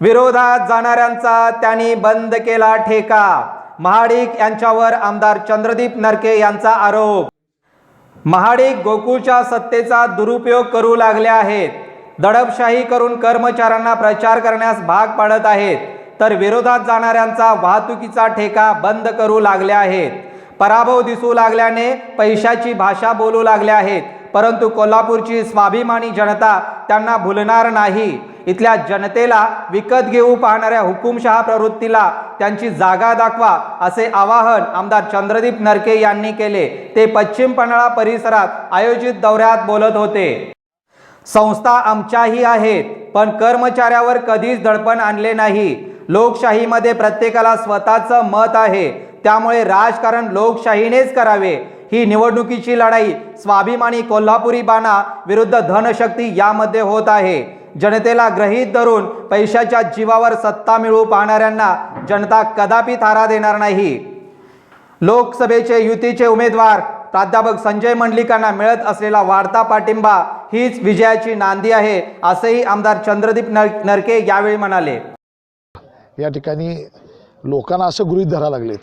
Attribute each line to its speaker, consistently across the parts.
Speaker 1: विरोधात जाणाऱ्यांचा त्यांनी बंद केला ठेका. महाडिक यांच्यावर आमदार चंद्रदीप नरके यांचा आरोप. महाडिक गोकुळच्या सत्तेचा दुरुपयोग करू लागले आहेत. दडपशाही करून कर्मचाऱ्यांना प्रचार करण्यास भाग पाडत आहेत. तर विरोधात जाणाऱ्यांचा वाहतुकीचा ठेका बंद करू लागले आहेत. पराभव दिसू लागल्याने पैशाची भाषा बोलू लागल्या आहेत. परंतु कोल्हापूरची स्वाभिमानी जनता त्यांना भुलणार नाही. इथल्या जनतेला विकत घेऊ पाहणाऱ्या हुकुमशहा प्रवृत्तीला त्यांची जागा दाखवा असे आवाहन आमदार चंद्रदीप नरके यांनी केले. ते पश्चिम पन्हाळा परिसरात आयोजित दौऱ्यात बोलत होते. संस्था आमच्याही आहेत पण कर्मचाऱ्यावर कधीच दडपण आणले नाही. लोकशाहीमध्ये प्रत्येकाला स्वतःचं मत आहे. त्यामुळे राजकारण लोकशाहीनेच करावे. ही निवडणुकीची लढाई स्वाभिमानी कोल्हापुरी बाणा विरुद्ध धनशक्ती यामध्ये होत आहे. जनतेला ग्रहीत धरून पैशाच्या जीवावर सत्ता मिळवू पाहणाऱ्यांना जनता कदापि थारा देणार नाही. लोकसभेचे युतीचे उमेदवार प्राध्यापक संजय मंडलिकांना मिळत असलेला वाढता पाठिंबा हीच विजयाची नांदी आहे असेही आमदार चंद्रदीप नर नरके यावेळी म्हणाले.
Speaker 2: या ठिकाणी लोकांना असं गृहीत धरायला लागलेत.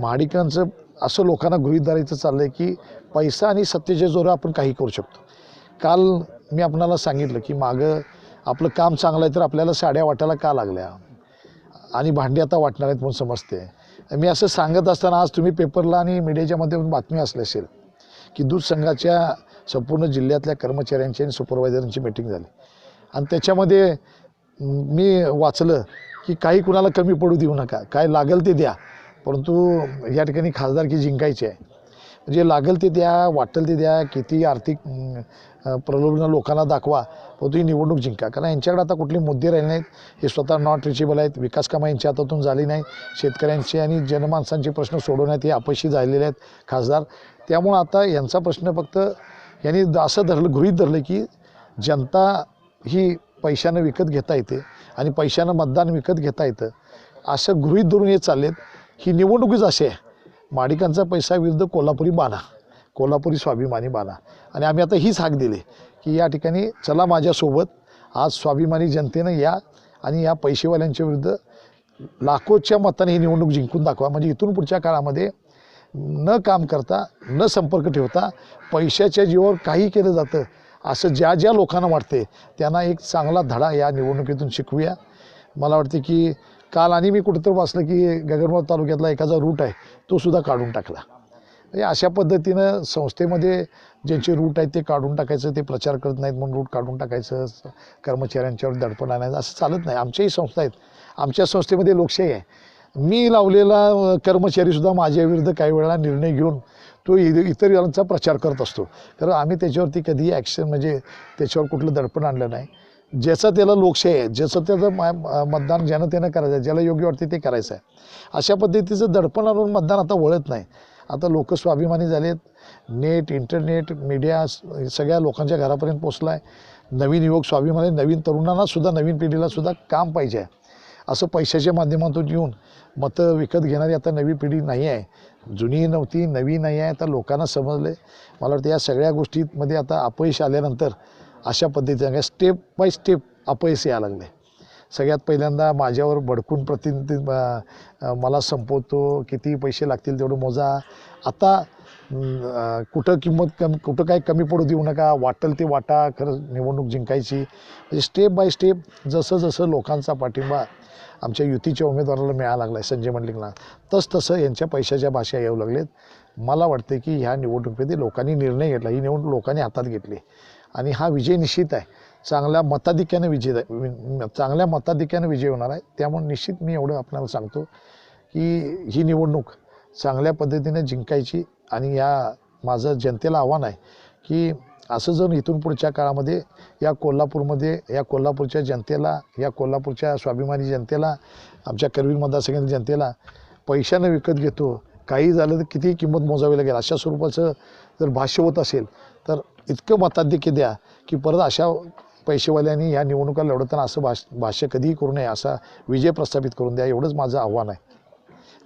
Speaker 2: महाडिकांचं असं लोकांना गृहित धरायचं चाललं आहे की पैसा आणि सत्तेच्या जोर आपण काही करू शकतो. काल मी आपणाला सांगितलं की मागं आपलं काम चांगलं आहे तर आपल्याला साड्या वाटायला का लागल्या? आणि भांडी आता वाटणार आहेत म्हणून समजते. मी असं सांगत असताना आज तुम्ही पेपरला आणि मीडियाच्या माध्यमातून बातमी असली असेल की दूध संघाच्या संपूर्ण जिल्ह्यातल्या कर्मचाऱ्यांची आणि सुपरवायझरांची मीटिंग झाली. आणि त्याच्यामध्ये मी वाचलं की काही कुणाला कमी पडू देऊ नका. काय लागेल ते द्या. परंतु या ठिकाणी खासदारकी जिंकायची आहे. म्हणजे लागेल ते द्या वाटेल ते द्या किती आर्थिक अं, प्रलोभनं लोकांना दाखवा परंतु ही निवडणूक जिंका. कारण यांच्याकडे आता कुठले मुद्दे राहिले नाहीत. हे स्वतः नॉट रिचेबल आहेत. विकास कामं यांच्या हातातून झाली नाही शेतकऱ्यांचे आणि जनमानसांचे प्रश्न सोडवण्यात हे अपयशी झालेले आहेत खासदार. त्यामुळं आता यांचा प्रश्न फक्त यांनी असं धरलं गृहीत धरलं की जनता ही पैशानं विकत घेता येते आणि पैशानं मतदान विकत घेता येतं. असं गृहीत धरून हे चाललेत. ही निवडणुकीच अशी आहे. माडिकांचा पैसा विरुद्ध कोल्हापुरी बाणा. कोल्हापुरी स्वाभिमानी बाणा. आणि आम्ही आता हीच हाक दिली की या ठिकाणी चला माझ्यासोबत. आज स्वाभिमानी जनतेनं या आणि या पैसेवाल्यांच्या विरुद्ध लाखोच्या मताने ही निवडणूक जिंकून दाखवा. म्हणजे इथून पुढच्या काळामध्ये न काम करता न संपर्क ठेवता पैशाच्या जीवावर काही केलं जातं असं ज्या ज्या लोकांना वाटते त्यांना एक चांगला धडा या निवडणुकीतून शिकवूया. मला वाटते की काल आणि मी कुठंतरी वाचलं की गगनबाव तालुक्यातला एखादा रूट आहे तो सुद्धा काढून टाकला. म्हणजे अशा पद्धतीनं संस्थेमध्ये ज्यांचे रूट आहेत ते काढून टाकायचं ते प्रचार करत नाहीत म्हणून रूट काढून टाकायचं कर्मचाऱ्यांच्यावर दडपण आणायचं असं चालत नाही. आमच्याही संस्था आहेत. आमच्या संस्थेमध्ये लोकशाही आहे. मी लावलेला कर्मचारीसुद्धा माझ्या विरुद्ध काही वेळा निर्णय घेऊन तो इ- इतर यांचा प्रचार करत असतो. कारण आम्ही त्याच्यावरती कधीही ॲक्शन म्हणजे त्याच्यावर कुठलं दडपण आणलं नाही. ज्याचं त्याला लोकशाही आहे ज्याचं त्याचं मा- म- मतदान जनतेनं करायचं आहे ज्याला योग्य वाटते ते करायचं आहे. अशा पद्धतीचं दडपण आणून मतदान आता वळत नाही. आता लोक स्वाभिमानी झालेत. नेट इंटरनेट मीडिया सगळ्या लोकांच्या घरापर्यंत पोचला आहे नवीन युवक स्वाभिमानी नवीन तरुणांनासुद्धा नवीन पिढीलासुद्धा काम पाहिजे आहे. असं पैशाच्या माध्यमातून येऊन मतं विकत घेणारी आता नवी पिढी नाही आहे. जुनी नव्हती नवी नाही आहे. आता लोकांना समजले मला वाटतं या सगळ्या गोष्टीमध्ये आता अपयश आल्यानंतर अशा पद्धतीने स्टेप बाय स्टेप अपयश यायला लागले. सगळ्यात पहिल्यांदा माझ्यावर भडकून प्रतिनिधी मला संपवतो किती पैसे लागतील तेवढं मोजा. आता कुठं किंमत कमी कुठं काय कमी पडू देऊ नका. वाटेल ते वाटा खरं निवडणूक जिंकायची. म्हणजे स्टेप बाय स्टेप जसं जसं लोकांचा पाठिंबा आमच्या युतीच्या उमेदवाराला मिळायला लागला आहे संजय मंडलिंगला तस तसं यांच्या पैशाच्या भाषा येऊ लागलेत. मला वाटते की ह्या निवडणुकीमध्ये लोकांनी निर्णय घेतला. ही निवडणूक लोकांनी हातात घेतली. आणि हा विजय निश्चित आहे. चांगल्या मताधिक्याने विजय चांगल्या मताधिक्याने विजय होणार आहे. त्यामुळे निश्चित मी एवढं आपल्याला सांगतो की ही निवडणूक चांगल्या पद्धतीने जिंकायची आणि या माझं जनतेला आव्हान आहे की असं जर इथून पुढच्या काळामध्ये या कोल्हापूरमध्ये या कोल्हापूरच्या जनतेला या कोल्हापूरच्या स्वाभिमानी जनतेला आमच्या करवीर मतदारसंघातील जनतेला पैशानं विकत घेतो काही झालं तर किती किंमत मोजावी लागेल अशा स्वरूपाचं जर भाष्य होत असेल तर इतकं मताधिक्य द्या की परत अशा पैसेवाल्यांनी या निवडणुका लढवताना असं भाष भाष्य कधीही करू नये असा विजय प्रस्थापित करून द्या एवढंच माझं आव्हान आहे.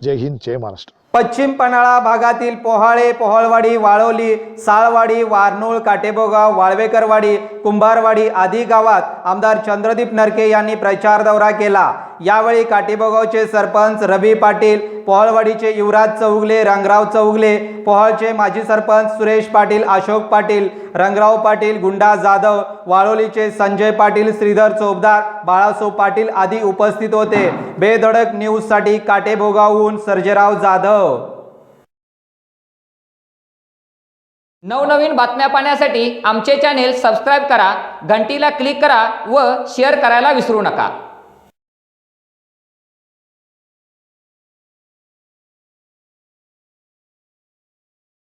Speaker 2: जय हिंद जय महाराष्ट्र.
Speaker 1: पश्चिम पन्हाळा भागातील पोहाळे पोहळवाडी वाळोली साळवाडी वारनूळ काटेबोगाव वाळवेकरवाडी कुंभारवाडी आदी गावात आमदार चंद्रदीप नरके यांनी प्रचार दौरा केला. यावेळी काटेबोगावचे सरपंच रवी पाटील पोहळवाडीचे युवराज चौगले रंगराव चौगले पोहळचे माजी सरपंच सुरेश पाटील अशोक पाटील रंगराव पाटील गुंडा जाधव वाळोलीचे संजय पाटील श्रीधर चोपदार बाळासो पाटील आदी उपस्थित होते. बेधडक न्यूजसाठी काटेबोगावहून सर्जेराव जाधव.
Speaker 3: नवनवीन बातम्या पाहण्यासाठी आमचे चॅनेल सबस्क्राईब करा घंटीला क्लिक करा व शेअर करायला विसरू नका.